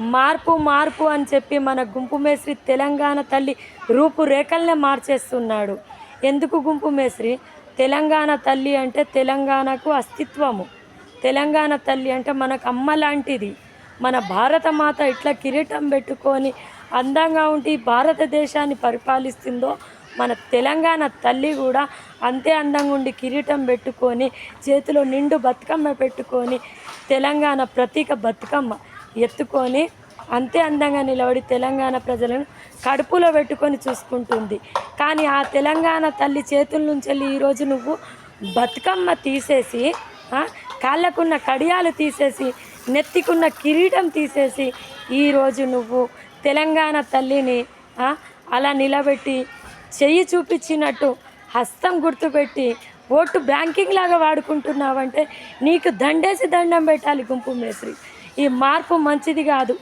మార్పు మార్పు అని చెప్పి మన గుంపు మేస్త్రి తెలంగాణ తల్లి రూపురేఖల్నే మార్చేస్తున్నాడు. ఎందుకు గుంపు మేస్త్రి? తెలంగాణ తల్లి అంటే తెలంగాణకు అస్తిత్వము. తెలంగాణ తల్లి అంటే మనకు అమ్మ లాంటిది. మన భారత మాత ఇట్లా కిరీటం పెట్టుకొని అందంగా ఉండి భారతదేశాన్ని పరిపాలిస్తుందో మన తెలంగాణ తల్లి కూడా అంతే అందంగా ఉండి కిరీటం పెట్టుకొని చేతిలో నిండు బతుకమ్మ పెట్టుకొని తెలంగాణ ప్రతీక బతుకమ్మ. ఎత్తుకొని అంతే అందంగా నిలబడి తెలంగాణ ప్రజలను కడుపులో పెట్టుకొని చూసుకుంటుంది. కానీ ఆ తెలంగాణ తల్లి చేతుల నుంచి వెళ్ళి ఈరోజు నువ్వు బతుకమ్మ తీసేసి కాళ్ళకున్న కడియాలు తీసేసి నెత్తికున్న కిరీటం తీసేసి ఈరోజు నువ్వు తెలంగాణ తల్లిని అలా నిలబెట్టి చెయ్యి చూపించినట్టు హస్తం గుర్తుపెట్టి ఓటు బ్యాంకింగ్ లాగా వాడుకుంటున్నావంటే నీకు దండేసి దండం పెట్టాలి గుంపు మేస్త్రి. ఈ మార్పు మంచిది కాదు.